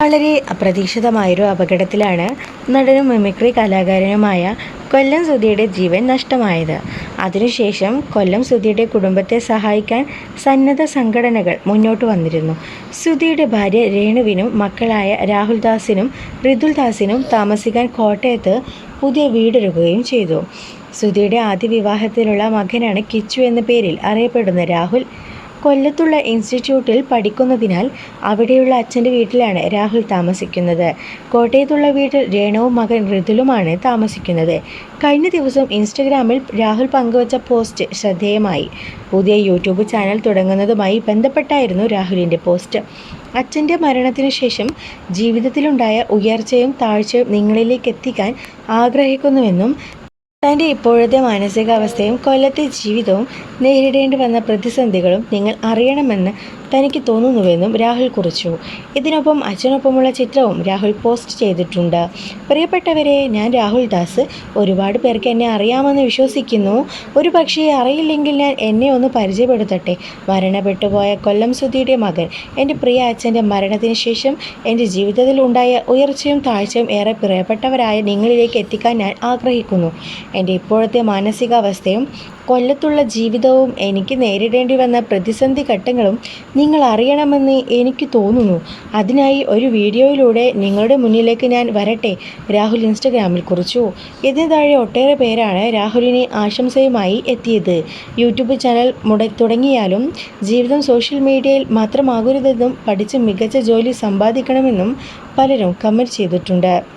വളരെ അപ്രതീക്ഷിതമായൊരു അപകടത്തിലാണ് നടനും മിമിക്രി കലാകാരനുമായ കൊല്ലം സുധിയുടെ ജീവൻ നഷ്ടമായത്. അതിനുശേഷം കൊല്ലം സുധിയുടെ കുടുംബത്തെ സഹായിക്കാൻ സന്നദ്ധ സംഘടനകൾ മുന്നോട്ട് വന്നിരുന്നു. സുധിയുടെ ഭാര്യ രേണുവിനും മക്കളായ രാഹുൽ ദാസിനും ഋതുൽ ദാസിനും താമസിക്കാൻ കോട്ടയത്ത് പുതിയ വീടൊരുക്കുകയും ചെയ്തു. സുധിയുടെ ആദ്യ വിവാഹത്തിലുള്ള മകനാണ് കിച്ചു എന്ന പേരിൽ അറിയപ്പെടുന്ന രാഹുൽ കൊല്ലത്തുള്ള ഇൻസ്റ്റിറ്റ്യൂട്ടിൽ പഠിക്കുന്നതിനാൽ അവിടെയുള്ള അച്ഛന്റെ വീട്ടിലാണ് രാഹുൽ താമസിക്കുന്നത്. കോട്ടയത്തുള്ള വീട്ടിൽ രേണുവും മകൻ ഋതുലുമാണ് താമസിക്കുന്നത്. കഴിഞ്ഞ ദിവസം ഇൻസ്റ്റഗ്രാമിൽ രാഹുൽ പങ്കുവച്ച പോസ്റ്റ് ശ്രദ്ധേയമായി. പുതിയ യൂട്യൂബ് ചാനൽ തുടങ്ങുന്നതുമായി ബന്ധപ്പെട്ടായിരുന്നു രാഹുലിന്റെ പോസ്റ്റ്. അച്ഛന്റെ മരണത്തിനു ശേഷം ജീവിതത്തിലുണ്ടായ ഉയർച്ചയും താഴ്ചയും നിങ്ങളിലേക്ക് എത്തിക്കാൻ ആഗ്രഹിക്കുന്നുവെന്നും തന്റെ ഇപ്പോഴത്തെ മാനസികാവസ്ഥയും കൊല്ലത്തെ ജീവിതവും നേരിടേണ്ടി വന്ന പ്രതിസന്ധികളും നിങ്ങൾ അറിയണമെന്ന് തനിക്ക് തോന്നുന്നുവെന്നും രാഹുൽ കുറിച്ചു. ഇതിനൊപ്പം അച്ഛനൊപ്പമുള്ള ചിത്രവും രാഹുൽ പോസ്റ്റ് ചെയ്തിട്ടുണ്ട്. പ്രിയപ്പെട്ടവരെ ഞാൻ രാഹുൽ ദാസ്. ഒരുപാട് പേർക്ക് എന്നെ അറിയാമെന്ന് വിശ്വസിക്കുന്നു. ഒരു പക്ഷേ അറിയില്ലെങ്കിൽ ഞാൻ എന്നെ ഒന്ന് പരിചയപ്പെടുത്തട്ടെ. മരണപ്പെട്ടുപോയ കൊല്ലം സുധിയുടെ മകൻ എന്റെ പ്രിയ അച്ഛന്റെ മരണത്തിന് ശേഷം എന്റെ ജീവിതത്തിൽ ഉണ്ടായ ഉയർച്ചയും താഴ്ചയും ഏറെ പ്രിയപ്പെട്ടവരായ നിങ്ങളിലേക്ക് എത്തിക്കാൻ ഞാൻ ആഗ്രഹിക്കുന്നു. എന്റെ ഇപ്പോഴത്തെ മാനസികാവസ്ഥയും കൊല്ലത്തുള്ള ജീവിതവും എനിക്ക് നേരിടേണ്ടി വന്ന പ്രതിസന്ധി ഘട്ടങ്ങളും നിങ്ങൾ അറിയണമെന്ന് എനിക്ക് തോന്നുന്നു. അതിനായി ഒരു വീഡിയോയിലൂടെ നിങ്ങളുടെ മുന്നിലേക്ക് ഞാൻ വരട്ടെ. രാഹുൽ ഇൻസ്റ്റഗ്രാമിൽ കുറിച്ചു. ഇതിന് താഴെ ഒട്ടേറെ പേരാണ് രാഹുലിനെ ആശംസയുമായി എത്തിയത്. യൂട്യൂബ് ചാനൽ മുട തുടങ്ങിയാലും ജീവിതം സോഷ്യൽ മീഡിയയിൽ മാത്രമാകരുതെന്നും പഠിച്ച് മികച്ച ജോലി സമ്പാദിക്കണമെന്നും പലരും കമന്റ് ചെയ്തിട്ടുണ്ട്.